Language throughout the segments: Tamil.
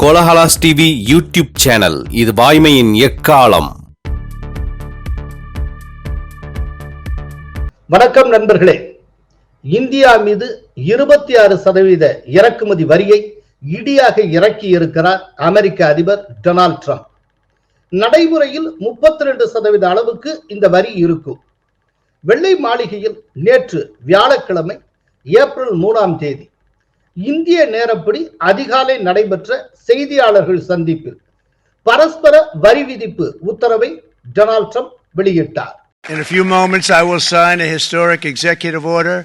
Kolahalas TV YouTube channel. இது வாய்மையின் எக்காலம். வணக்கம் நண்பர்களே. இந்தியா மீது இருபத்தி ஆறு சதவீத இறக்குமதி வரியை இடியாக இறக்கி இருக்கிறார் அமெரிக்க அதிபர் டொனால்ட் ட்ரம்ப். நடைமுறையில் முப்பத்தி ரெண்டு சதவீத அளவுக்கு இந்த வரி இருக்கும். வெள்ளை மாளிகையில் நேற்று வியாழக்கிழமை ஏப்ரல் மூணாம் தேதி இந்திய நேரப்படி அதிகாலை நடைபெற்ற செய்தியாளர்கள் சந்திப்பில் பரஸ்பர வரி விதிப்பு உத்தரவை டொனால்ட் ட்ரம்ப் வெளியிட்டார் In a few moments, I will sign a historic executive order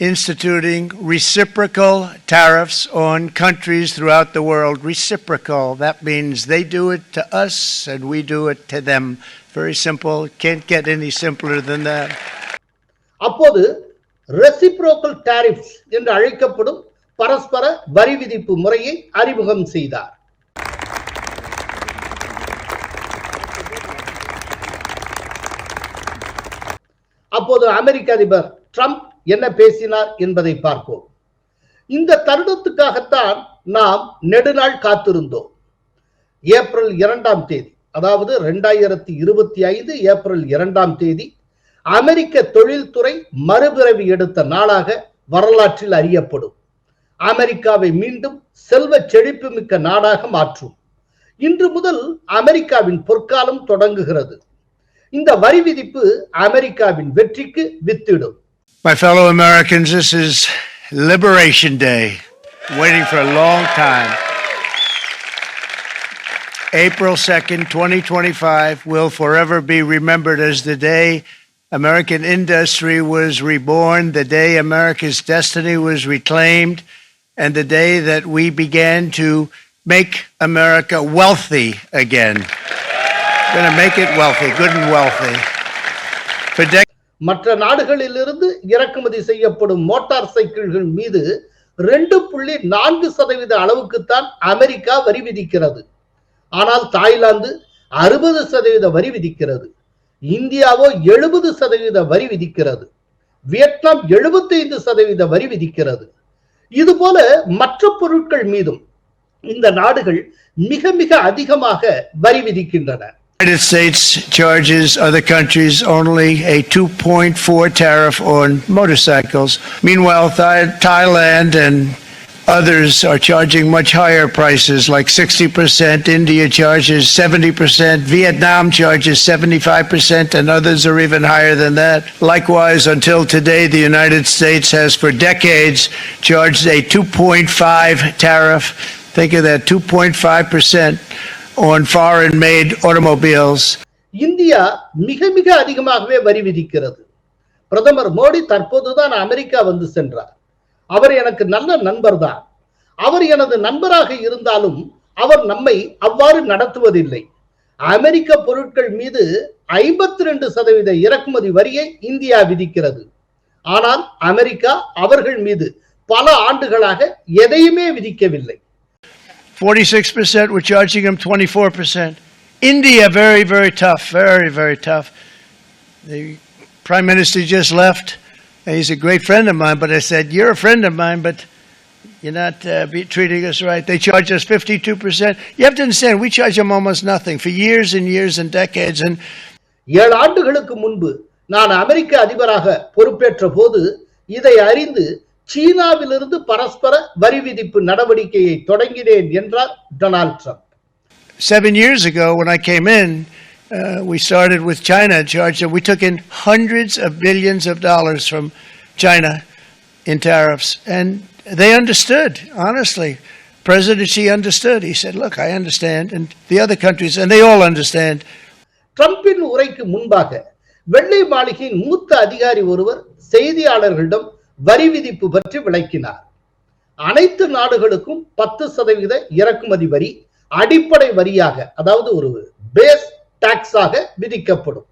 instituting reciprocal tariffs on countries throughout the world. Reciprocal, that means they do it to us and we do it to them. Very simple. Can't get any simpler than that. அப்போது ரெசிப்ரோக்கல் டாரிஃப்ஸ் என்று அழைக்கப்படும் பரஸ்பர வரி விதிப்பு முறையை அறிமுகம் செய்தார். அப்போது அமெரிக்க அதிபர் ட்ரம்ப் என்ன பேசினார் என்பதை பார்ப்போம். இந்த தருணத்துக்காகத்தான் நாம் நெடுநாள் காத்திருந்தோம். ஏப்ரல் இரண்டாம் தேதி அதாவது ரெண்டாயிரத்தி இருபத்தி ஐந்து ஏப்ரல் இரண்டாம் தேதி அமெரிக்க தொழில்துறை மறுபிறவி எடுத்த நாளாக வரலாற்றில் அறியப்படும். அமெரிக்காவை மீண்டும் செல்வ செழிப்பு மிக்க நாடாக மாற்றும் இன்று முதல் அமெரிக்காவின் பொற்காலம் தொடங்குகிறது இந்த வரி விதிப்பு அமெரிக்காவின் வெற்றிக்கு வித்திடும் My fellow Americans, this is Liberation Day. Waiting for a long time. April 2nd, 2025 will forever be remembered as the day American industry was reborn, the day America's destiny was reclaimed, and the day that we began to make America wealthy again. Going to make it wealthy, good and wealthy. For decades, மற்ற நாடுகளிலிருந்து இறக்குமதி செய்யப்படும் மோட்டார் சைக்கிள்கள் மீது ரெண்டு புள்ளி நான்கு சதவீத அளவுக்குத்தான் அமெரிக்கா வரி விதிக்கிறது ஆனால் தாய்லாந்து அறுபது சதவீத வரி விதிக்கிறது இந்தியாவோ எழுபது சதவீத வரி விதிக்கிறது வியட்நாம் எழுபத்தைந்து சதவீத வரி விதிக்கிறது இதுபோல மற்ற பொருட்கள் மீதும் இந்த நாடுகள் மிக மிக அதிகமாக வரி விதிக்கின்றன United States charges other countries only a 2.4 tariff on motorcycles. Meanwhile, Thai- Thailand and others are charging much higher prices, like 60%. India charges 70%. Vietnam charges 75%, and others are even higher than that. Likewise, until today, the United States has for decades charged a 2.5 tariff. Think of that 2.5% on foreign made automobiles. India மிக மிக அதிகமாகவே வரி விதிக்கிறது பிரதமர் மோடி தற்போதுதான் அமெரிக்கா வந்து சென்றார் அவர் எனக்கு நல்ல நண்பர் தான் அவர் எனது நண்பராக இருந்தாலும் அவர் நம்மை அவ்வாறு நடத்துவதில்லை அமெரிக்க பொருட்கள் மீது ஐம்பத்தி ரெண்டு சதவீத இறக்குமதி வரியை இந்தியா விதிக்கிறது ஆனால் அமெரிக்கா அவர்கள் மீது பல ஆண்டுகளாக எதையுமே விதிக்கவில்லை 46%, we're charging them 24%. India, very, very tough, very, very tough. The prime minister just left. and He's a great friend of mine, but I said, You're a friend of mine, but you're not uh, be treating us right. They charge us 52%. You have to understand, we charge them almost nothing for years and years and decades. And ஏழு ஆண்டுகளுக்கு முன்பு நான் அமெரிக்க அதிபராக பொறுப்பேற்ற போது இதை அறிந்து சீனாவிலிருந்து பரஸ்பர வரி விதிப்பு நடவடிக்கையை தொடங்கினேன் என்றார் Donald Trump seven years ago, when I came in, uh, we started with China in charge. We took in hundreds of billions of dollars from China in tariffs, and they understood. Honestly, President Xi understood. He said, "Look, I understand," and the other countries, and they all understand. ட்ரம்பின் உரைக்கு முன்பாக வெள்ளை மாளிகையின் மூத்த அதிகாரி ஒருவர் செய்தியாளர்களிடம் வரி விதிப்பு பற்றி விளக்கினார் அனைத்து நாடுகளுக்கும் பத்து சதவீத இறக்குமதி வரி அடிப்படை வரியாக அதாவது ஒரு பேஸ் டாக்ஸாக விதிக்கப்படும்.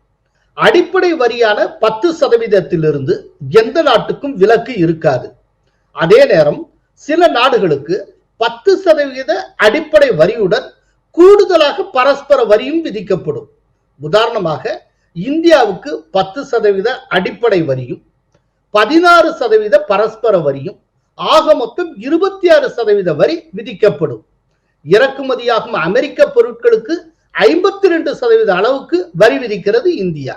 அடிப்படை வரியான பத்து சதவீதத்திலிருந்து எந்த நாட்டுக்கும் விலக்கு இருக்காது. அதே நேரம் சில நாடுகளுக்கு பத்து சதவீத அடிப்படை வரியுடன் கூடுதலாக பரஸ்பர வரியும் விதிக்கப்படும். உதாரணமாக இந்தியாவுக்கு பத்து சதவீத அடிப்படை வரியும் பதினாறு சதவீத பரஸ்பர வரியும் ஆக மொத்தம் இருபத்தி ஆறு சதவீத வரி விதிக்கப்படும். இறக்குமதியாகும் அமெரிக்க பொருட்களுக்கு ஐம்பத்தி ரெண்டு சதவீத அளவுக்கு வரி விதிக்கிறது இந்தியா.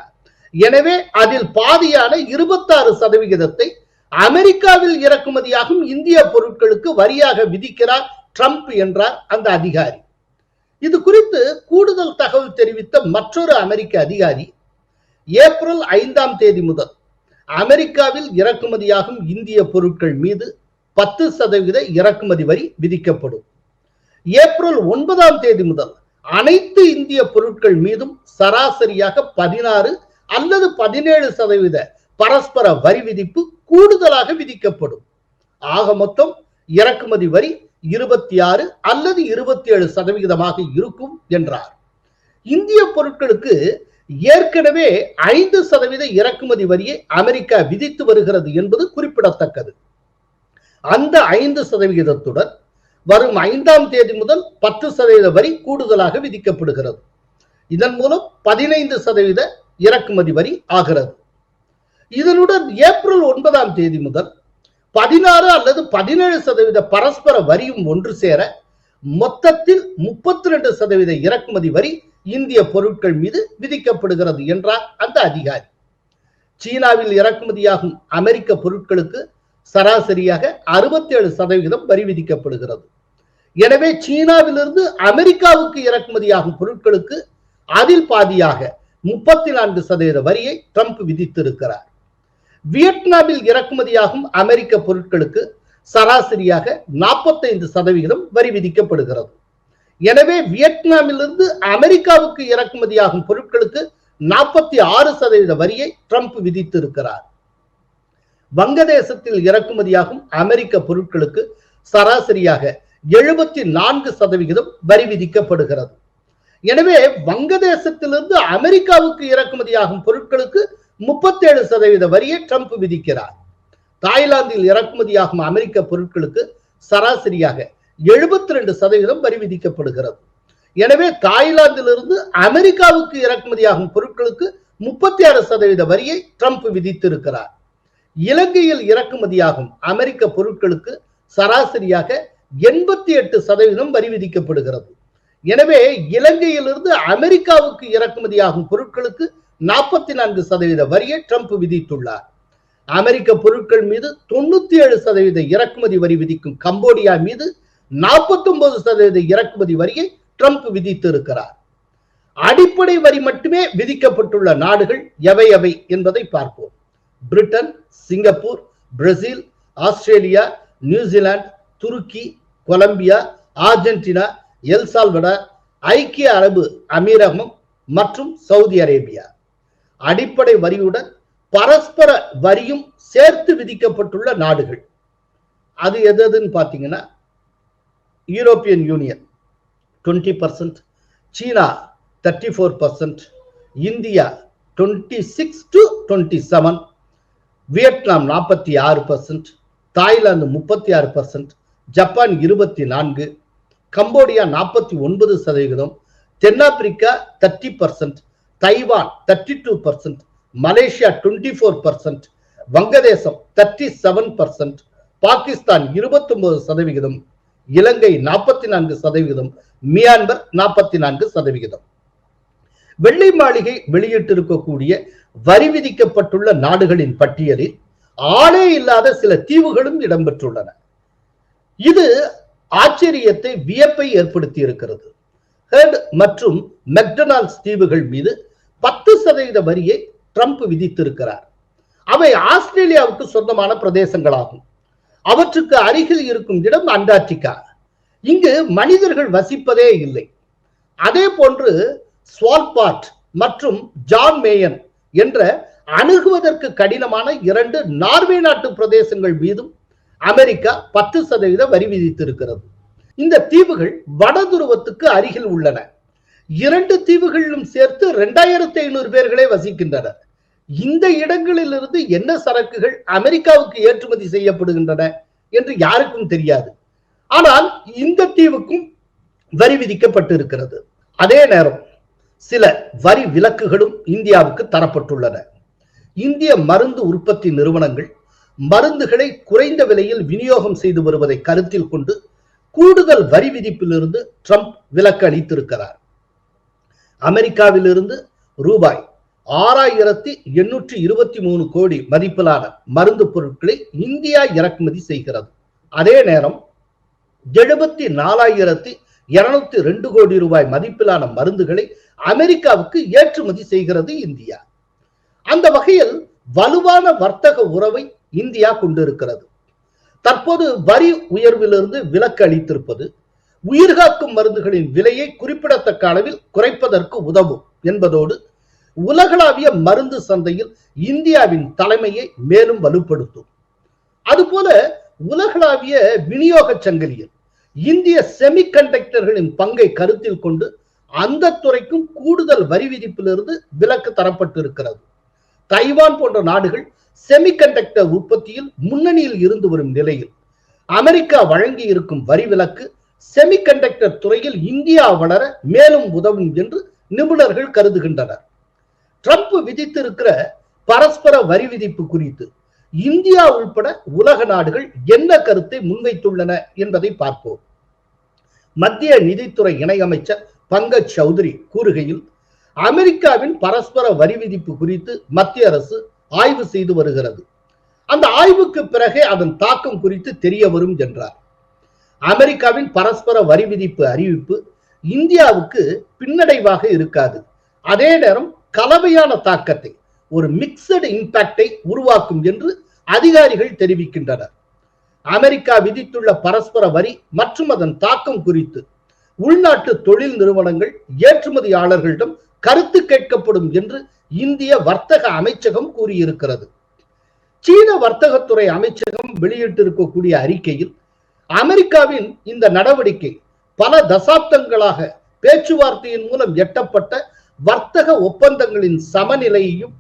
எனவே அதில் பாதியான இருபத்தாறு சதவிகிதத்தை அமெரிக்காவில் இறக்குமதியாகும் இந்திய பொருட்களுக்கு வரியாக விதிக்கிறார் ட்ரம்ப் என்றார் அந்த அதிகாரி. இது குறித்து கூடுதல் தகவல் தெரிவித்த மற்றொரு அமெரிக்க அதிகாரி ஏப்ரல் ஐந்தாம் தேதி முதல் அமெரிக்காவில் இறக்குமதியாகும் இந்திய பொருட்கள் மீது பத்து சதவீத இறக்குமதி வரி விதிக்கப்படும். ஏப்ரல் ஒன்பதாம் தேதி முதல் அனைத்து இந்திய பொருட்கள் மீதும் சராசரியாக பதினாறு அல்லது பதினேழு சதவீத பரஸ்பர வரி விதிப்பு கூடுதலாக விதிக்கப்படும். ஆக மொத்தம் இறக்குமதி வரி இருபத்தி ஆறு அல்லது இருபத்தி ஏழு சதவிகிதமாக இருக்கும் என்றார். இந்திய பொருட்களுக்கு ஏற்கனவே ஐந்து சதவீத இறக்குமதி வரியை அமெரிக்கா விதித்து வருகிறது என்பது குறிப்பிடத்தக்கது. அந்த ஐந்து சதவிகிதத்துடன் வரும் ஐந்தாம் தேதி முதல் பத்து சதவீத வரி கூடுதலாக விதிக்கப்படுகிறது. இதன் மூலம் பதினைந்து சதவீத இறக்குமதி வரி ஆகிறது. இதனுடன் ஏப்ரல் ஒன்பதாம் தேதி முதல் பதினாறு அல்லது பதினேழு சதவீத பரஸ்பர வரியும் ஒன்று சேர மொத்தத்தில் முப்பத்தி ரெண்டு சதவீத இறக்குமதி வரி இந்திய பொருட்கள் மீது விதிக்கப்படுகிறது என்றார் அந்த அதிகாரி. சீனாவில் இறக்குமதியாகும் அமெரிக்க பொருட்களுக்கு சராசரியாக அறுபத்தி ஏழு சதவிகிதம் வரி விதிக்கப்படுகிறது. எனவே சீனாவிலிருந்து அமெரிக்காவுக்கு இறக்குமதியாகும் பொருட்களுக்கு அதில் பாதியாக முப்பத்தி நான்கு சதவீத வரியை ட்ரம்ப் விதித்திருக்கிறார். வியட்நாமில் இறக்குமதியாகும் அமெரிக்க பொருட்களுக்கு சராசரியாக நாற்பத்தைந்து சதவிகிதம் வரி விதிக்கப்படுகிறது. எனவே வியட்நாமிலிருந்து அமெரிக்காவுக்கு இறக்குமதியாகும் பொருட்களுக்கு நாற்பத்தி ஆறு சதவீத வரியை ட்ரம்ப் விதித்திருக்கிறார். வங்கதேசத்தில் இறக்குமதியாகும் அமெரிக்க பொருட்களுக்கு சராசரியாக எழுபத்தி நான்கு சதவிகிதம் வரி விதிக்கப்படுகிறது. எனவே வங்கதேசத்திலிருந்து அமெரிக்காவுக்கு இறக்குமதியாகும் பொருட்களுக்கு முப்பத்தேழு சதவீத வரியை ட்ரம்ப் விதிக்கிறார். தாய்லாந்தில் இறக்குமதியாகும் அமெரிக்க பொருட்களுக்கு சராசரியாக எழுபத்தி ரெண்டு சதவீதம் வரி விதிக்கப்படுகிறது. எனவே தாய்லாந்திலிருந்து அமெரிக்காவுக்கு இறக்குமதியாகும் பொருட்களுக்கு முப்பத்தி ஆறு சதவீத வரியை ட்ரம்ப் விதித்திருக்கிறார். இலங்கையில் இறக்குமதியாகும் அமெரிக்க பொருட்களுக்கு சராசரியாக எண்பத்தி எட்டு சதவீதம் வரி விதிக்கப்படுகிறது. எனவே இலங்கையிலிருந்து அமெரிக்காவுக்கு இறக்குமதியாகும் பொருட்களுக்கு நாற்பத்தி நான்கு சதவீத வரியை ட்ரம்ப் விதித்துள்ளார். அமெரிக்க பொருட்கள் மீது தொண்ணூத்தி ஏழு சதவீத இறக்குமதி வரி விதிக்கும் கம்போடியா மீது நாற்பத்தி ஒன்பது சதவீத இறக்குமதி வரியை ட்ரம்ப் விதித்திருக்கிறார். அடிப்படை வரி மட்டுமே விதிக்கப்பட்டுள்ள நாடுகள் எவை எவை என்பதை பார்ப்போம். Britain Singapore Brazil Australia New Zealand துருக்கி கொலம்பியா ஆர்ஜென்டினா எல்சால்வடார் ஐக்கிய அரபு அமீரகம் மற்றும் சவுதி அரேபியா. அடிப்படை வரியுடன் பரஸ்பர வரியும் சேர்த்து விதிக்கப்பட்டுள்ள நாடுகள். அது எது எதுன்னு பார்த்தீங்கன்னா European Union twenty percent China thirty four percent India twenty six to twenty seven Vietnam நாற்பத்தி ஆறு பர்சன்ட் தாய்லாந்து முப்பத்தி ஆறு பர்சன்ட் ஜப்பான் இருபத்தி நான்கு கம்போடியா நாற்பத்தி ஒன்பது சதவிகிதம் தென்னாப்பிரிக்கா thirty percent Taiwan thirty two percent Malaysia twenty four percent வங்கதேசம் தேர்ட்டி செவன் பர்சன்ட் பாகிஸ்தான் இருபத்தொன்பது சதவிகிதம் இலங்கை நாற்பத்தி நான்கு சதவிகிதம் மியான்மர் நாற்பத்தி நான்கு சதவிகிதம். வெள்ளை மாளிகை வெளியிட்டிருக்கக்கூடிய வரி விதிக்கப்பட்டுள்ள நாடுகளின் பட்டியலில் ஆளே இல்லாத சில தீவுகளும் இடம்பெற்றுள்ளன. இது ஆச்சரியத்தை வியப்பை ஏற்படுத்தி இருக்கிறது ஹெர்ட் மற்றும் மெக்டொனால்ட்ஸ் தீவுகள் மீது பத்து சதவீத வரியை ட்ரம்ப் விதித்திருக்கிறார். அவை ஆஸ்திரேலியாவுக்கு சொந்தமான பிரதேசங்களாகும். அவற்றுக்கு அருகில் இருக்கும் இடம் அண்டார்டிகா. இங்கு மனிதர்கள் வசிப்பதே இல்லை. அதே போன்று ஸ்வால்பார்ட் மற்றும் ஜான் மேயன் என்ற அணுகுவதற்கு கடினமான இரண்டு நார்வே நாட்டு பிரதேசங்கள் மீதும் அமெரிக்கா பத்து சதவீத வரி விதித்திருக்கிறது. இந்த தீவுகள் வட துருவத்துக்கு அருகில் உள்ளன. இரண்டு தீவுகளிலும் சேர்த்து இரண்டாயிரத்தி ஐநூறு பேர்களே வசிக்கின்றனர். இந்த இடங்களிலிருந்து என்ன சரக்குகள் அமெரிக்காவுக்கு ஏற்றுமதி செய்யப்படுகின்றன என்று யாருக்கும் தெரியாது. ஆனால் இந்த தீவுக்கும் வரி விதிக்கப்பட்டிருக்கிறது. அதே நேரம் சில வரி விலக்குகளும் இந்தியாவுக்கு தரப்பட்டுள்ளன. இந்திய மருந்து உற்பத்தி நிறுவனங்கள் மருந்துகளை குறைந்த விலையில் விநியோகம் செய்து வருவதை கருத்தில் கொண்டு கூடுதல் வரி விதிப்பிலிருந்து ட்ரம்ப் விலக்கு அளித்திருக்கிறார். அமெரிக்காவிலிருந்து ரூபாய் ஆறாயிரத்தி எண்ணூற்றி இருபத்தி மூணு கோடி மதிப்பிலான மருந்து பொருட்களை இந்தியா இறக்குமதி செய்கிறது. அதே நேரம் எழுபத்தி நாலாயிரத்தி இருநூத்தி ரெண்டு கோடி ரூபாய் மதிப்பிலான மருந்துகளை அமெரிக்காவுக்கு ஏற்றுமதி செய்கிறது இந்தியா. அந்த வகையில் வலுவான வர்த்தக உறவை இந்தியா கொண்டிருக்கிறது. தற்போது வரி உயர்விலிருந்து விலக்கு அளித்திருப்பது உயிர்காக்கும் மருந்துகளின் விலையை குறிப்பிடத்தக்க அளவில் குறைப்பதற்கு உதவும் என்பதோடு உலகளாவிய மருந்து சந்தையில் இந்தியாவின் தலைமையை மேலும் வலுப்படுத்தும். அதுபோல உலகளாவிய விநியோக சங்கிலியில் இந்திய செமிகண்டக்டர்களின் பங்கை கருத்தில் கொண்டு அந்த துறைக்கும் கூடுதல் வரி விதிப்பிலிருந்து விலக்கு தரப்பட்டிருக்கிறது. தைவான் போன்ற நாடுகள் செமிகண்டக்டர் உற்பத்தியில் முன்னணியில் இருந்து வரும் நிலையில் அமெரிக்கா வழங்கி இருக்கும் வரி விலக்கு செமிகண்டக்டர் துறையில் இந்தியா வளர மேலும் உதவும் என்று நிபுணர்கள் கருதுகின்றனர். ட்ரம்ப் விதித்திருக்கிற பரஸ்பர வரி விதிப்பு குறித்து இந்தியா உள்பட உலக நாடுகள் என்ன கருத்தை முன்வைத்துள்ளன என்பதை பார்ப்போம். மத்திய நிதித்துறை இணையமைச்சர் பங்கஜ் சௌத்ரி கூறுகையில் அமெரிக்காவின் பரஸ்பர வரி விதிப்பு குறித்து மத்திய அரசு ஆய்வு செய்து வருகிறது. அந்த ஆய்வுக்கு பிறகே அதன் தாக்கம் குறித்து தெரிய வரும் என்றார். அமெரிக்காவின் பரஸ்பர வரி விதிப்பு அறிவிப்பு இந்தியாவுக்கு பின்னடைவாக இருக்காது. அதே நேரம் கலவையான தாக்கத்தை ஒரு மிக்சடு இம்பாக்டை உருவாக்கும் என்று அதிகாரிகள் தெரிவிக்கின்றனர். அமெரிக்கா விதித்துள்ள பரஸ்பர வரி மற்றும் அதன் தாக்கம் குறித்து உள்நாட்டு தொழில் நிறுவனங்கள் ஏற்றுமதியாளர்களிடம் கருத்து கேட்கப்படும் என்று இந்திய வர்த்தக அமைச்சகம் கூறியிருக்கிறது. சீன வர்த்தகத்துறை அமைச்சகம் வெளியிட்டிருக்கக்கூடிய அறிக்கையில் அமெரிக்காவின் இந்த நடவடிக்கை பல தசாப்தங்களாக பேச்சுவார்த்தையின் மூலம் எட்டப்பட்ட வர்த்தக ஒப்பந்தங்களின் சமநிலையையும்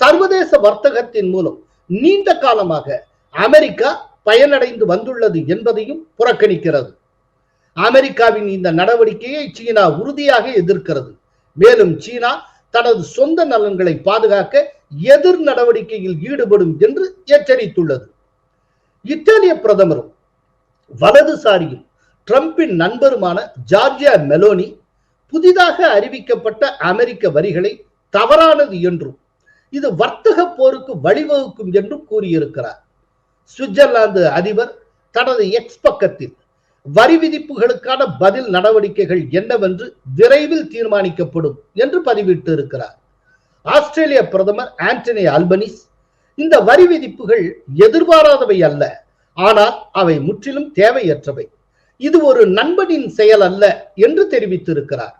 சர்வதேச வர்த்தகத்தின் மூலம் நீண்ட காலமாக அமெரிக்கா பயனடைந்து வந்துள்ளது என்பதையும் புறக்கணிக்கிறது. அமெரிக்காவின் இந்த நடவடிக்கையை சீனா உறுதியாக எதிர்க்கிறது. மேலும் சீனா தனது சொந்த நலன்களை பாதுகாக்க எதிர் நடவடிக்கையில் ஈடுபடும் என்று எச்சரித்துள்ளது. இத்தாலிய பிரதமரும் வலதுசாரியும் டிரம்பின் நண்பருமான ஜார்ஜியா மெலோனி புதிதாக அறிவிக்கப்பட்ட அமெரிக்க வரிகளை தவறானது என்றும் இது வர்த்தக போருக்கு வழிவகுக்கும் என்றும் கூறியிருக்கிறார். சுவிட்சர்லாந்து அதிபர் தனது எக்ஸ் பக்கத்தில் வரி விதிப்புகளுக்கான பதில் நடவடிக்கைகள் என்னவென்று விரைவில் தீர்மானிக்கப்படும் என்று பதிவிட்டு இருக்கிறார். ஆஸ்திரேலிய பிரதமர் ஆண்டனி அல்பனிஸ் இந்த வரி விதிப்புகள் எதிர்பாராதவை அல்ல ஆனால் அவை முற்றிலும் தேவையற்றவை. இது ஒரு நண்பனின் செயல் அல்ல என்று தெரிவித்திருக்கிறார்.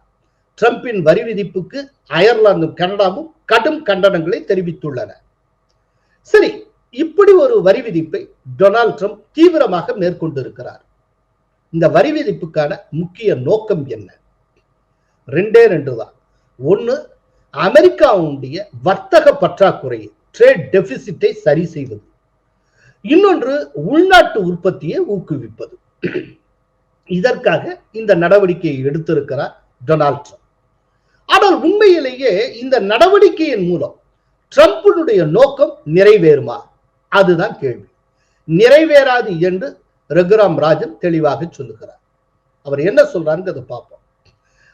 ட்ரம்பின் வரி விதிப்புக்கு அயர்லாந்தும் கனடாவும் கடும் கண்டனங்களை தெரிவித்துள்ளன. சரி இப்படி ஒரு வரி விதிப்பை டொனால்ட் ட்ரம்ப் தீவிரமாக மேற்கொண்டிருக்கிறார். இந்த வரி விதிப்புக்கான முக்கிய நோக்கம் என்ன? ரெண்டே ரெண்டு தான். ஒன்று அமெரிக்காவுடைய வர்த்தக பற்றாக்குறையை ட்ரேட் டெபிசிட்டை சரி செய்வது. இன்னொன்று உள்நாட்டு உற்பத்தியை ஊக்குவிப்பது. இதற்காக இந்த நடவடிக்கையை எடுத்திருக்கிறார் டொனால்ட் ட்ரம்ப். ஆனால் உண்மையிலேயே இந்த நடவடிக்கையின் மூலம் ட்ரம்பினுடைய நோக்கம் நிறைவேறுமா? அதுதான் கேள்வி. நிறைவேறாது என்று ரகுராம் ராஜன் தெளிவாக சொல்லுகிறார். அவர் என்ன சொல்றாருங்கிறத பார்ப்போம்.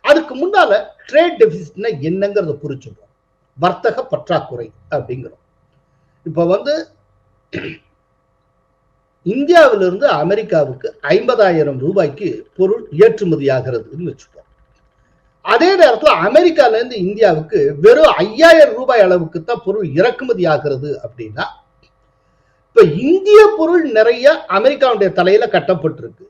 அதுக்கு முன்னால ட்ரேட் டெபிசிட்னா என்னங்கிறத புரிச்சுடுறோம் வர்த்தக பற்றாக்குறை அப்படிங்கிறோம். இப்போ வந்து இந்தியாவிலிருந்து அமெரிக்காவுக்கு ஐம்பதாயிரம் ரூபாய்க்கு பொருள் ஏற்றுமதி ஆகிறதுன்னு வச்சுப்போம் அதே நேரத்தில் அமெரிக்கால இருந்து இந்தியாவுக்கு வெறும் ஐயாயிரம் ரூபாய் அளவுக்கு தான் பொருள் இறக்குமதி ஆகிறது அப்படின்னா இப்ப இந்திய பொருள் நிறைய அமெரிக்காவுடைய தலையில கட்டப்பட்டிருக்கு.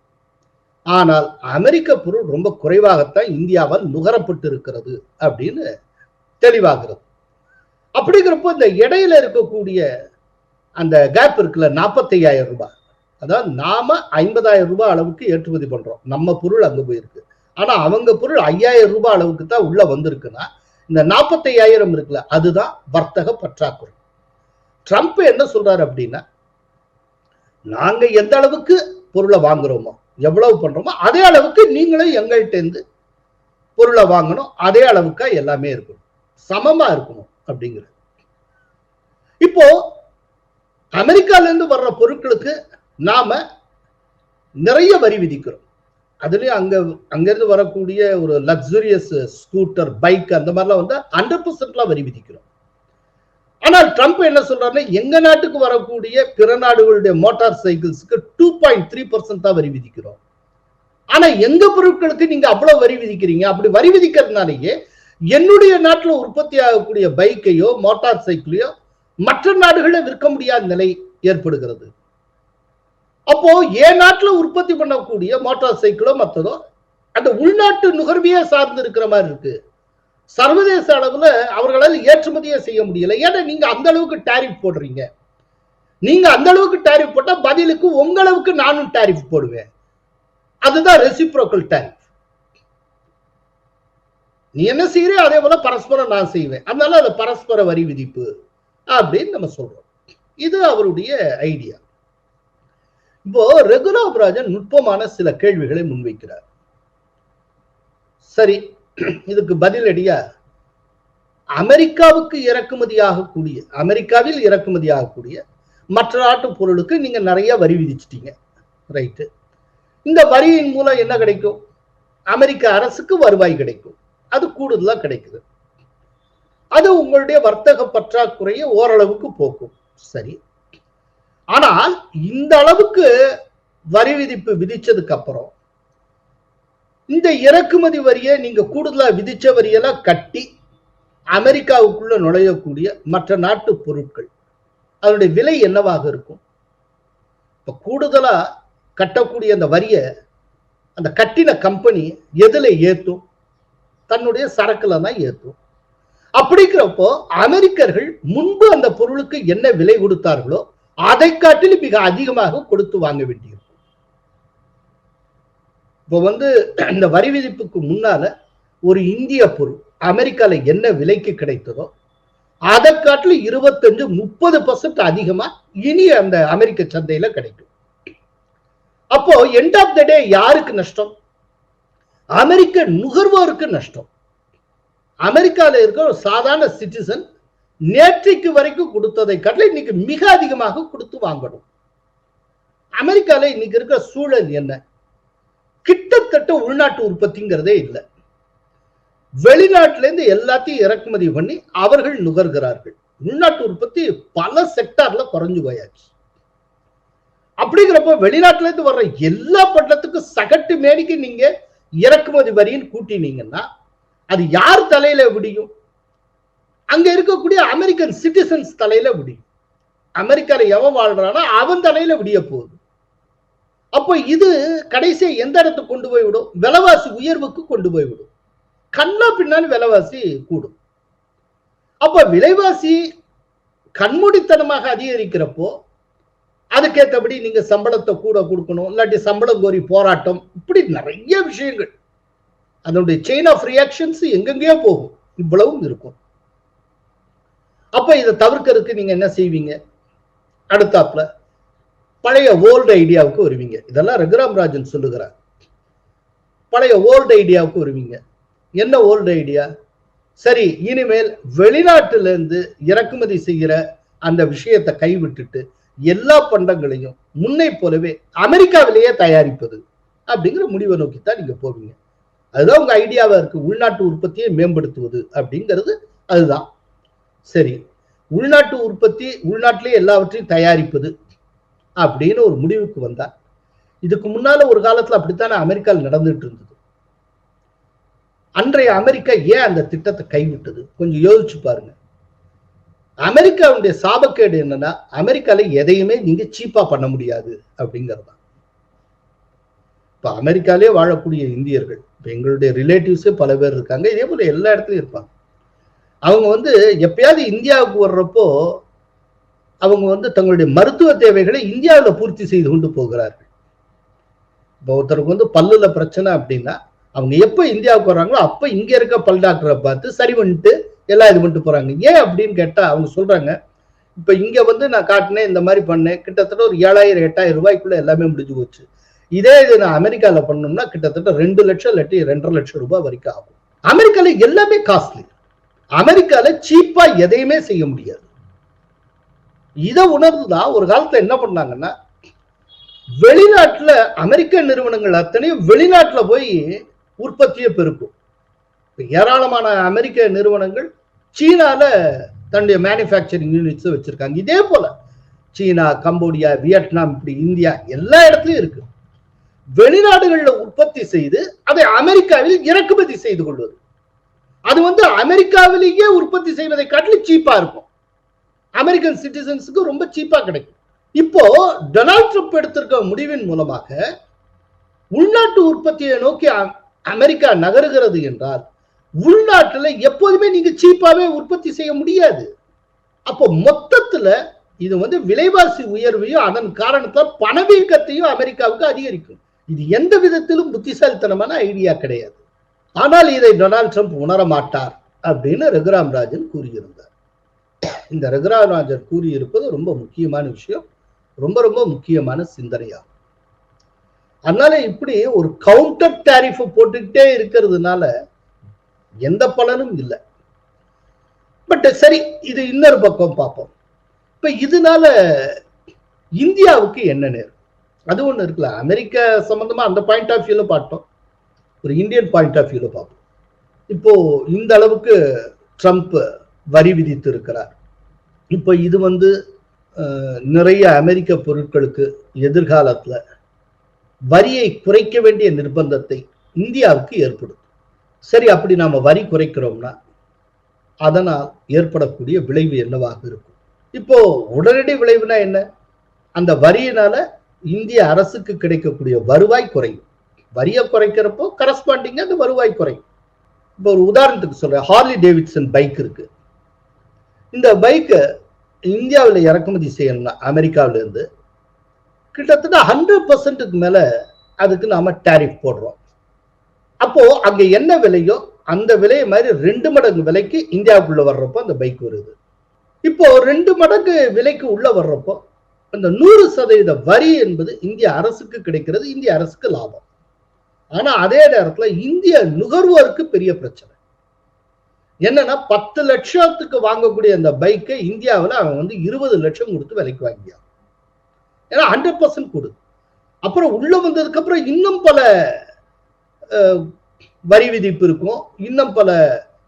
ஆனால் அமெரிக்க பொருள் ரொம்ப குறைவாகத்தான் இந்தியாவால் நுகரப்பட்டு இருக்கிறது அப்படின்னு தெளிவாகிறது. அப்படிங்கிறப்போ இந்த இடையில இருக்கக்கூடிய அந்த கேப் இருக்குல்ல நாற்பத்தையாயிரம் ரூபாய். அதாவது நாம ஐம்பதாயிரம் ரூபாய் அளவுக்கு ஏற்றுமதி பண்றோம். நம்ம பொருள் அங்க போயிருக்கு. ஆனா அவங்க பொருள் ஐயாயிரம் ரூபாய் அளவுக்கு தான் உள்ள வந்திருக்குன்னா இந்த நாற்பத்தையாயிரம் இருக்குல்ல அதுதான் வர்த்தக பற்றாக்குறை. ட்ரம்ப் என்ன சொல்றாரு அப்படின்னா நாங்க எந்த அளவுக்கு பொருளை வாங்குறோமோ எவ்வளவு பண்றோமோ அதே அளவுக்கு நீங்களும் எங்கள்கிட்ட இருந்து பொருளை வாங்கணும். அதே அளவுக்கா எல்லாமே இருக்கணும். சமமா இருக்கணும் அப்படிங்கிறது. இப்போ அமெரிக்கால இருந்து வர்ற பொருட்களுக்கு நாம நிறைய வரி விதிக்கிறோம். அதுலயும் அங்க அங்கிருந்து வரக்கூடிய ஒரு லக்ஸுரியஸ் ஸ்கூட்டர் பைக் அந்த மாதிரிலாம் வந்து ஹண்ட்ரட் பர்சன்ட்லாம் வரி விதிக்கிறோம். ஆனால் ட்ரம்ப் என்ன சொல்றாருன்னா எங்க நாட்டுக்கு வரக்கூடிய பிற நாடுகளுடைய மோட்டார் சைக்கிள்ஸ்க்கு டூ பாயிண்ட் த்ரீ பர்சன்ட் தான் வரி விதிக்கிறோம். ஆனா எங்க பொருட்களுக்கு நீங்க அவ்வளவு வரி விதிக்கிறீங்க? அப்படி வரி விதிக்கிறதுனாலேயே என்னுடைய நாட்டுல உற்பத்தி ஆகக்கூடிய பைக்கையோ மோட்டார் சைக்கிளையோ மற்ற நாடுகளில் விற்க முடியாத நிலை ஏற்படுகிறது. அப்போ என் நாட்டுல உற்பத்தி பண்ணக்கூடிய மோட்டார் சைக்கிளோ மற்றதோ அந்த உள்நாட்டு நுகர்வையே சார்ந்து இருக்கிற மாதிரி இருக்கு. சர்வதேச அளவுல அவர்களால் ஏற்றுமதியே செய்ய முடியல. ஏன்னா நீங்க அந்த அளவுக்கு டேரிஃப் போடுறீங்க. நீங்க அந்த அளவுக்கு டேரிஃப் போட்டா பதிலுக்கு உங்களவுக்கு நானும் டேரிஃப் போடுவேன். அதுதான் ரெசிப்ரோக்கல் டேரிஃப் நீ என்ன செய்யறியோ அதே போல பரஸ்பரம் நான் செய்வேன். அதனால அது பரஸ்பர வரி விதிப்பு அப்படின்னு நம்ம சொல்றோம். இது அவருடைய ஐடியா இப்போ ரகுராம் ராஜன் நுட்பமான சில கேள்விகளை முன்வைக்கிறார். சரி இதுக்கு பதிலடியா அமெரிக்காவுக்கு இறக்குமதி ஆகக்கூடிய அமெரிக்காவில் இறக்குமதி ஆகக்கூடிய மற்ற நாட்டு பொருளுக்கு நீங்க நிறைய வரி விதிச்சிட்டீங்க. ரைட்டு இந்த வரியின் மூலம் என்ன கிடைக்கும்? அமெரிக்க அரசுக்கு வருவாய் கிடைக்கும். அது கூடுதலா கிடைக்குது. அது உங்களுடைய வர்த்தக பற்றாக்குறையை ஓரளவுக்கு போக்கும். சரி. ஆனால் இந்த அளவுக்கு வரி விதிப்பு விதிச்சதுக்கு அப்புறம் இந்த இறக்குமதி வரியை நீங்க கூடுதலா விதிச்ச வரியெல்லாம் கட்டி அமெரிக்காவுக்குள்ள நுழையக்கூடிய மற்ற நாட்டு பொருட்கள். அதனுடைய விலை என்னவாக இருக்கும்? இப்ப கூடுதலா கட்டக்கூடிய அந்த வரியை அந்த கட்டின கம்பெனி எதுல ஏத்தும்? தன்னுடைய சரக்குல தான் ஏத்தும். அப்படிங்கிறப்போ அமெரிக்கர்கள் முன்பு அந்த பொருளுக்கு என்ன விலை கொடுத்தார்களோ அதை காட்டிலும் மிக அதிகமாக கொடுத்து வாங்க வேண்டியது இப்போ வந்து இந்த வரி விதிப்புக்கு முன்னால ஒரு இந்திய பொருள் அமெரிக்கால என்ன விலைக்கு கிடைத்ததோ அதை காட்டிலும் இருபத்தஞ்சு முப்பது பர்சன்ட் அதிகமா இனி அந்த அமெரிக்க சந்தையில கிடைக்கும். அப்போ எண்ட் ஆஃப் த டே யாருக்கு நஷ்டம்? அமெரிக்க நுகர்வோருக்கு நஷ்டம். அமெரிக்கால இருக்கிற ஒரு சாதாரண சிட்டிசன் நேற்றைக்கு வரைக்கும் கொடுத்ததை காட்டில இன்னைக்கு மிக அதிகமாக கொடுத்து வாங்கணும். அமெரிக்கால இன்னைக்கு இருக்கிற சூழல் என்ன? கிட்டத்தட்ட உள்நாட்டு உற்பத்திங்கிறதே இல்லை. வெளிநாட்டிலேருந்து எல்லாத்தையும் இறக்குமதி பண்ணி அவர்கள் நுகர்கிறார்கள். உள்நாட்டு உற்பத்தி பல செக்டார்ல குறைஞ்சு போயாச்சு. அப்படிங்கிறப்ப வெளிநாட்டுல இருந்து வர்ற எல்லா பட்டத்துக்கும் சகட்டு மேடிக்கு நீங்க இறக்குமதி வரின்னு கூட்டினீங்கன்னா அது யார் தலையில விடியும்? அங்க இருக்கக்கூடிய அமெரிக்கன் சிட்டிசன்ஸ் தலையில விடியும். அமெரிக்கால எவன் வாழ்றானோ அவன் தலையில விடிய போகுது. அப்போ இது கடைசியா எந்த இடத்துக்கு கொண்டு போய் விடும் விலைவாசி உயர்வுக்கு கொண்டு போய் விடும் கண்ணா பின்னாலும் விலைவாசி கூடும். அப்ப விலைவாசி கண்மூடித்தனமாக அதிகரிக்கிறப்போ அதுக்கேற்றபடி நீங்க சம்பளத்தை கூட கொடுக்கணும் இல்லாட்டி சம்பளம் கோரி போராட்டம் இப்படி நிறைய விஷயங்கள். அதனுடைய செயின் ஆஃப் ரியாக்ஷன்ஸ் எங்கெங்கேயோ போகும். இவ்வளவும் இருக்கும். அப்ப இதை தவிர்க்கறதுக்கு நீங்க என்ன செய்வீங்க? அடுத்தாப்புல பழைய ஓல்டு ஐடியாவுக்கு வருவீங்க. இதெல்லாம் ரகுராம் ராஜன் சொல்லுகிறார். பழைய ஓல்டு ஐடியாவுக்கு வருவீங்க. என்ன ஓல்டு ஐடியா சரி இனிமேல் வெளிநாட்டிலிருந்து இறக்குமதி செய்கிற அந்த விஷயத்தை கைவிட்டுட்டு எல்லா பண்டங்களையும் முன்னை போலவே அமெரிக்காவிலேயே தயாரிப்பது அப்படிங்கிற முடிவை நோக்கித்தான் நீங்க போவீங்க. அதுதான் உங்க ஐடியாவா இருக்கு. உள்நாட்டு உற்பத்தியை மேம்படுத்துவது அப்படிங்கிறது அதுதான். சரி உள்நாட்டு உற்பத்தி உள்நாட்டிலேயே எல்லாவற்றையும் தயாரிப்பது அப்படின்னு ஒரு முடிவுக்கு வந்தா இதுக்கு முன்னால ஒரு காலத்துல அப்படித்தானே அமெரிக்காவில் நடந்துட்டு இருந்தது. அன்றைய அமெரிக்கா ஏன் அந்த திட்டத்தை கைவிட்டது? கொஞ்சம் யோசிச்சு பாருங்க. அமெரிக்காவுடைய சாபக்கேடு என்னன்னா அமெரிக்கால எதையுமே நீங்க சீப்பா பண்ண முடியாது அப்படிங்கிறது இப்ப அமெரிக்காலே வாழக்கூடிய இந்தியர்கள் இப்ப எங்களுடைய ரிலேட்டிவ்ஸே பல பேர் இருக்காங்க. இதே போல எல்லா இடத்துலயும் இருப்பாங்க. அவங்க வந்து எப்பயாவது இந்தியாவுக்கு வர்றப்போ அவங்க வந்து தங்களுடைய மருத்துவ தேவைகளை இந்தியாவில் பூர்த்தி செய்து கொண்டு போகிறார்கள். இப்போ ஒருத்தருக்கு வந்து பல்லுல பிரச்சனை அப்படின்னா அவங்க எப்போ இந்தியாவுக்கு வர்றாங்களோ அப்போ இங்கே இருக்க பல் டாக்டரை பார்த்து சரி பண்ணிட்டு எல்லாம் இது பண்ணிட்டு போகிறாங்க ஏன் அப்படின்னு கேட்டால் அவங்க சொல்கிறாங்க இப்போ இங்கே வந்து நான் காட்டினேன் இந்த மாதிரி பண்ணேன் கிட்டத்தட்ட ஒரு ஏழாயிரம் எட்டாயிரம் ரூபாய்க்குள்ளே எல்லாமே முடிஞ்சு போச்சு. இதே இது நான் அமெரிக்காவில் பண்ணோம்னா கிட்டத்தட்ட ரெண்டு லட்சம் இல்லாட்டி ரெண்டரை லட்சம் ரூபாய் வரைக்கும் ஆகும். அமெரிக்காவில் எல்லாமே காஸ்ட்லி அமெரிக்காவில் சீப்பாக எதையுமே செய்ய முடியாது. இதை உணர்ந்துதான் ஒரு காலத்துல என்ன பண்ணாங்கன்னா வெளிநாட்டுல அமெரிக்க நிறுவனங்கள் அத்தனையும் வெளிநாட்டுல போய் உற்பத்தியை பெருக்கும். ஏராளமான அமெரிக்க நிறுவனங்கள் சீனால தன்னுடைய மேனுஃபேக்சரிங் யூனிட்ஸை வச்சிருக்காங்க. இதே போல சீனா கம்போடியா வியட்நாம் இப்படி இந்தியா எல்லா இடத்துலயும் இருக்கு. வெளிநாடுகளில் உற்பத்தி செய்து அதை அமெரிக்காவில் இறக்குமதி செய்து கொள்வது. அது வந்து அமெரிக்காவிலேயே உற்பத்தி செய்வதை காட்டிலும் சீப்பா இருக்கும். அமெரிக்கன் சிட்டிசன்ஸுக்கு ரொம்ப சீப்பாக கிடைக்கும். இப்போ டொனால்ட் ட்ரம்ப் எடுத்திருக்க முடிவின் மூலமாக உள்நாட்டு உற்பத்தியை நோக்கி அமெரிக்கா நகருகிறது என்றால் உள்நாட்டுல எப்போதுமே நீங்க சீப்பாவே உற்பத்தி செய்ய முடியாது. அப்போ மொத்தத்துல இது வந்து விலைவாசி உயர்வையும் அதன் காரணத்தால் பணவீக்கத்தையும் அமெரிக்காவுக்கு அதிகரிக்கும். இது எந்த விதத்திலும் புத்திசாலித்தனமான ஐடியா கிடையாது. ஆனால் இதை டொனால்ட் ட்ரம்ப் உணர மாட்டார் அப்படின்னு ரகுராம் ராஜன் கூறியிருந்தார். இந்த ரகுராஜர் கூறியிருப்பது ரொம்ப முக்கியமான விஷயம். ரொம்ப ரொம்ப முக்கியமான சிந்தனையாகும் அதனால இப்படி ஒரு கவுண்டர் டேரிஃப் போட்டுக்கிட்டே இருக்கிறதுனால எந்த பலனும் இல்லை. பட் சரி இது இன்னொரு பக்கம் பார்ப்போம். இப்ப இதனால இந்தியாவுக்கு என்ன நேரும் அது ஒண்ணு இருக்குல்ல அமெரிக்கா சம்பந்தமா அந்த பாயிண்ட் ஆஃப் வியூல பார்த்தோம். ஒரு இந்தியன் பாயிண்ட் ஆஃப் வியூல பார்ப்போம். இப்போ இந்த அளவுக்கு ட்ரம்ப் வரி விதித்து இருக்கிறார். இப்போ இது வந்து நிறைய அமெரிக்க பொருட்களுக்கு எதிர்காலத்தில் வரியை குறைக்க வேண்டிய நிர்பந்தத்தை இந்தியாவுக்கு ஏற்படும் சரி அப்படி நாம் வரி குறைக்கிறோம்னா அதனால் ஏற்படக்கூடிய விளைவு என்னவாக இருக்கும்? இப்போ உடனடி விளைவுனா என்ன? அந்த வரியினால இந்திய அரசுக்கு கிடைக்கக்கூடிய வருவாய் குறையும். வரியை குறைக்கிறப்போ கரஸ்பாண்டிங்க அந்த வருவாய் குறையும். இப்போ ஒரு உதாரணத்துக்கு சொல்றேன். ஹார்லி டேவிட்சன் பைக் இருக்கு. இந்த பைக்கை இந்தியாவில் இறக்குமதி செய்யணும்னா அமெரிக்காவில இருந்து கிட்டத்தட்ட ஹண்ட்ரட் பர்சன்ட்டுக்கு மேல அதுக்கு நாம டேரிஃப் போடுறோம். அப்போ அங்க என்ன விலையோ அந்த விலையை மாதிரி ரெண்டு மடங்கு விலைக்கு இந்தியாவுக்குள்ள வர்றப்போ அந்த பைக் வருது. இப்போ ரெண்டு மடங்கு விலைக்கு உள்ள வர்றப்போ அந்த நூறு சதவீத வரி என்பது இந்திய அரசுக்கு கிடைக்கிறது இந்திய அரசுக்கு லாபம். ஆனா அதே நேரத்தில் இந்திய நுகர்வோருக்கு பெரிய பிரச்சனை. என்னன்னா பத்து லட்சத்துக்கு வாங்கக்கூடிய அந்த பைக்கை இந்தியாவில் அவன் வந்து இருபது லட்சம் கொடுத்து விலைக்கு வாங்கியான் ஏன்னா ஹண்ட்ரட் பர்சன்ட் கொடு. அப்புறம் உள்ள வந்ததுக்கு அப்புறம் இன்னும் பல வரி விதிப்பு இருக்கும். இன்னும் பல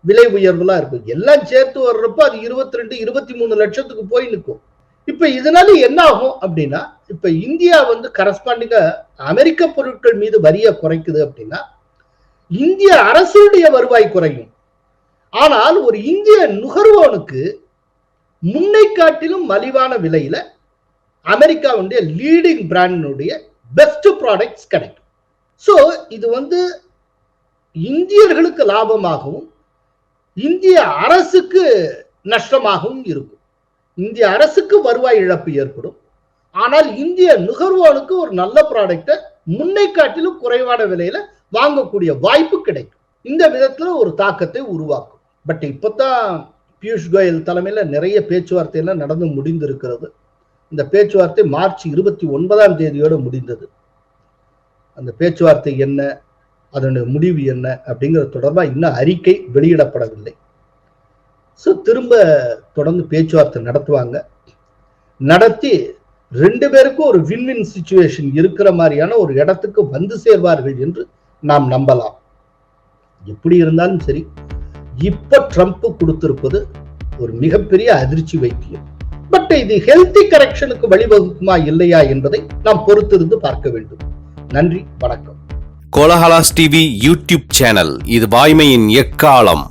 விலை உயர்வுலாம் இருக்கும். எல்லாம் சேர்த்து வர்றப்போ அது இருபத்தி ரெண்டு இருபத்தி மூணு லட்சத்துக்கு போய் நிற்கும். இப்ப இதனால என்ன ஆகும் அப்படின்னா இப்ப இந்தியா வந்து கரஸ்பாண்டிங்கா அமெரிக்க பொருட்கள் மீது வரியை குறைக்குது அப்படின்னா இந்திய அரசுடைய வருவாய் குறையும். ஆனால் ஒரு இந்திய நுகர்வோனுக்கு முன்னை காட்டிலும் மலிவான விலையில அமெரிக்காவுடைய லீடிங் பிராண்டினுடைய பெஸ்ட் ப்ராடக்ட்ஸ் கிடைக்கும். ஸோ இது வந்து இந்தியர்களுக்கு லாபமாகவும் இந்திய அரசுக்கு நஷ்டமாகவும் இருக்கும். இந்திய அரசுக்கு வருவாய் இழப்பு ஏற்படும். ஆனால் இந்திய நுகர்வோனுக்கு ஒரு நல்ல ப்ராடக்டை முன்னை காட்டிலும் குறைவான விலையில வாங்கக்கூடிய வாய்ப்பு கிடைக்கும். இந்த விதத்துல ஒரு தாக்கத்தை உருவாக்கும். பட் இப்பதான் பியூஷ் கோயல் தலைமையில் நிறைய பேச்சுவார்த்தை எல்லாம் நடந்து முடிந்திருக்கிறது. இந்த பேச்சுவார்த்தை மார்ச் இருபத்தி ஒன்பதாம் தேதியோடு முடிந்தது. அந்த பேச்சுவார்த்தை என்ன அதனுடைய முடிவு என்ன அப்படிங்கிறது தொடர்பாக இன்னும் அறிக்கை வெளியிடப்படவில்லை. ஸோ திரும்ப தொடர்ந்து பேச்சுவார்த்தை நடத்துவாங்க. நடத்தி ரெண்டு பேருக்கும் ஒரு வின் வின் சுச்சுவேஷன் இருக்கிற மாதிரியான ஒரு இடத்துக்கு வந்து சேர்வார்கள் என்று நாம் நம்பலாம். எப்படி இருந்தாலும் சரி. இப்ப ட்ரம்ப் கொடுத்திருப்பது ஒரு மிகப்பெரிய அதிர்ச்சி வைத்தியம். பட் இது ஹெல்த்தி கரெக்ஷனுக்கு வழிவகுக்குமா இல்லையா என்பதை நாம் பொறுத்திருந்து பார்க்க வேண்டும். நன்றி வணக்கம். கோலஹலாஸ் டிவி யூடியூப் சேனல் இது வாய்மையின் எக்காலம்.